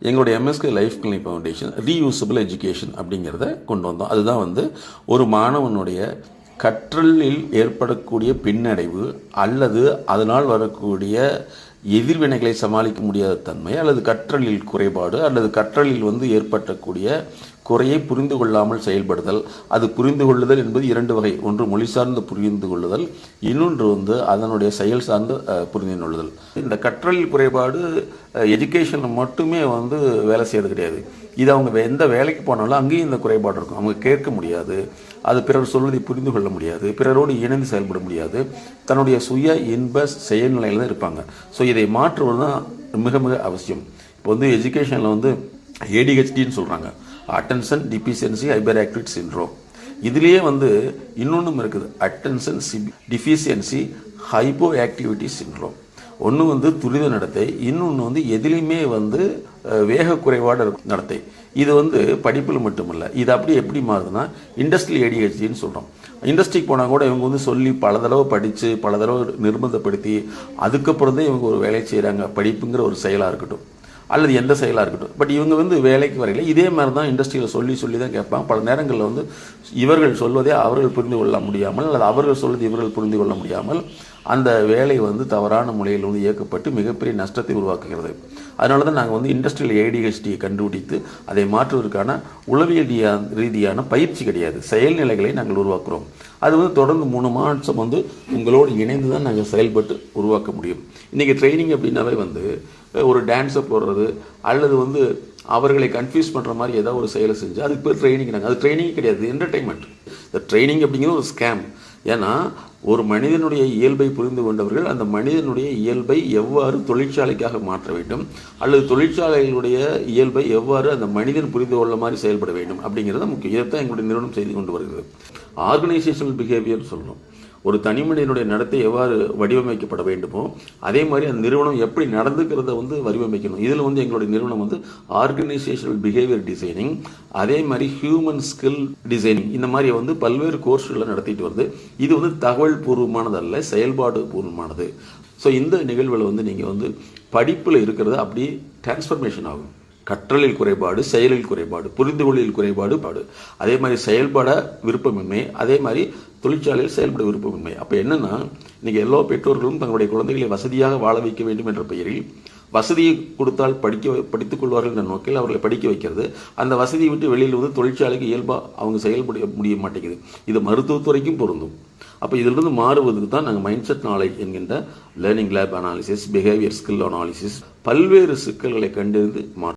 எங்களுடைய MSK life clinic foundation reusable education அப்படிங்கிறத கொண்டு வந்தோம். அதுதான் வந்து ஒரு மாணவனுடைய கற்றலில் ஏற்படக்கூடிய பின்னடைவு அல்லது அதனால் வரக்கூடிய எதிர்வினைகளை சமாளிக்க முடியாத தன்மை அல்லது கற்றலில் குறைபாடு அல்லது கற்றலில் வந்து ஏற்பட்டக்கூடிய குறையை புரிந்து கொள்ளாமல் செயல்படுதல். அது புரிந்து கொள்ளுதல் என்பது இரண்டு வகை. ஒன்று மொழி சார்ந்து புரிந்து கொள்ளுதல். இன்னொன்று வந்து அதனுடைய செயல் சார்ந்து புரிந்து கொள்ளுதல். இந்த கற்றலில் குறைபாடு எஜுகேஷனில் மட்டுமே வந்து வேலை செய்யறது கிடையாது. இது அவங்க வே- எந்த வேலைக்கு போனாலும் அங்கேயும் இந்த குறைபாடு இருக்கும். அவங்க கேட்க முடியாது. அது பிறர் சொல்வதை புரிந்து கொள்ள முடியாது. பிறரோடு இணைந்து செயல்பட முடியாது. தன்னுடைய சுய இன்ப செயல்நிலையில் தான் இருப்பாங்க. ஸோ இதை மாற்றுவது தான் மிக மிக அவசியம். இப்போ வந்து எஜுகேஷனில் வந்து ஏடிஹெச்டின்னு சொல்கிறாங்க attention deficiency hyperactivity syndrome இதுலேயே வந்து இன்னொன்றும் இருக்குது. Attention deficiency hypo activity syndrome ஒன்று வந்து துரித நடத்தை இன்னொன்று வந்து எதிலையுமே வந்து வேக குறைபாடு இருக்கும் நடத்தை. இது வந்து படிப்பில் மட்டுமல்ல இது அப்படி எப்படி மாறுதுன்னா இண்டஸ்ட்ரியல் ஏடிஹெச்டின்னு சொல்கிறோம் இண்டஸ்ட்ரிக்கு போனால் கூட இவங்க வந்து சொல்லி பல தடவை படித்து பல தடவை நிர்பந்தப்படுத்தி அதுக்கப்புறம் தான் இவங்க ஒரு வேலை செய்கிறாங்க படிப்புங்கிற ஒரு செயலாக இருக்கட்டும். அல்லது எந்த செயலாக இருக்கட்டும். பட் இவங்க வந்து வேலைக்கு வரையில இதே மாதிரி தான் இண்டஸ்ட்ரியில் சொல்லி சொல்லி தான் கேட்பாங்க. பல நேரங்களில் வந்து இவர்கள் சொல்வதே அவர்கள் புரிந்து கொள்ள முடியாமல் அல்லது அவர்கள் சொல்வது இவர்கள் புரிந்து கொள்ள முடியாமல் அந்த வேலை வந்து தவறான முறையில் வந்து இயக்கப்பட்டு மிகப்பெரிய நஷ்டத்தை உருவாக்குகிறது. அதனால தான் நாங்கள் வந்து இண்டஸ்ட்ரியல் ஏடிஹெச்டியை கண்டுபிடித்து அதை மாற்றுவதற்கான உளவியல் ரீதியான பயிற்சி கிடையாது. செயல்நிலைகளை நாங்கள் உருவாக்குறோம். அது வந்து தொடர்ந்து மூணு மாதம் வந்து உங்களோடு இணைந்து தான் நாங்கள் செயல்பட்டு உருவாக்க முடியும். இன்றைக்கி ட்ரைனிங் அப்படின்னாவே வந்து ஒரு டான்ஸை போடுறது அல்லது வந்து அவர்களை கன்ஃபியூஸ் பண்ணுற மாதிரி ஏதாவது ஒரு செயலை செஞ்சு அதுக்கு பேர் ட்ரைனிங் நாங்கள் அது ட்ரைனிங் கிடையாது என்டர்டைன்மெண்ட் இந்த ட்ரைனிங் அப்படிங்கிறது ஒரு ஸ்கேம் ஏன்னா ஒரு மனிதனுடைய இயல்பை புரிந்து கொண்டவர்கள் அந்த மனிதனுடைய இயல்பை எவ்வாறு தொழிற்சாலைக்காக மாற்ற வேண்டும்? அல்லது தொழிற்சாலைகளுடைய இயல்பை எவ்வாறு அந்த மனிதன் புரிந்து கொள்ள மாதிரி செயல்பட வேண்டும்? அப்படிங்கிறத முக்கியம். இதைத்தான் எங்களுடைய நிறுவனம் செய்து கொண்டு வருகிறது. ஆர்கனைசேஷனல் பிஹேவியர் சொல்லணும். ஒரு தனி மனிதனுடைய நடத்தை எவ்வாறு வடிவமைக்கப்பட வேண்டுமோ அதே மாதிரி அந்த நிறுவனம் எப்படி நடந்துக்கிறத வந்து வடிவமைக்கணும். இதில் வந்து எங்களுடைய நிறுவனம் வந்து ஆர்கனைசேஷனல் பிஹேவியர் டிசைனிங் அதே மாதிரி ஹியூமன் ஸ்கில் டிசைனிங் இந்த மாதிரி வந்து பல்வேறு கோர்ஸ்களை நடத்திட்டு வருது. இது வந்து தகவல் பூர்வமானது அல்ல செயல்பாடு பூர்வமானது ஸோ இந்த நிகழ்வில் வந்து நீங்கள் வந்து படிப்பில் இருக்கிறத அப்படியே டிரான்ஸ்ஃபர்மேஷன் ஆகும். கற்றலில் குறைபாடு செயலில் குறைபாடு புரிந்து கொள்ளில் குறைபாடு பாடு. அதே மாதிரி செயல்பட விருப்பமின்மை அதே மாதிரி தொழிற்சாலையில் செயல்பட விருப்பமின்மை. அப்போ என்னென்னா இன்னைக்கு எல்லா பெற்றோர்களும் தங்களுடைய குழந்தைகளை வசதியாக வாழ வைக்க வேண்டும் என்ற பெயரில் வசதியை கொடுத்தால் படிக்க படித்துக் கொள்வார்கள் என்ற நோக்கில் அவர்களை படிக்க வைக்கிறது. அந்த வசதியை விட்டு வெளியில் வந்து தொழிற்சாலைக்கு இயல்பாக அவங்க செயல்பட முடிய மாட்டேங்குது. இது மருத்துவத்துறைக்கும் பொருந்தும். அப்போ இதிலிருந்து மாறுவதுக்கு தான் நாங்கள் மைண்ட் செட் நாலேஜ் என்கின்ற learning lab analysis behaviour skill analysis பல்வேறு சிக்கல்களை கண்டறிந்து மாற்றோம்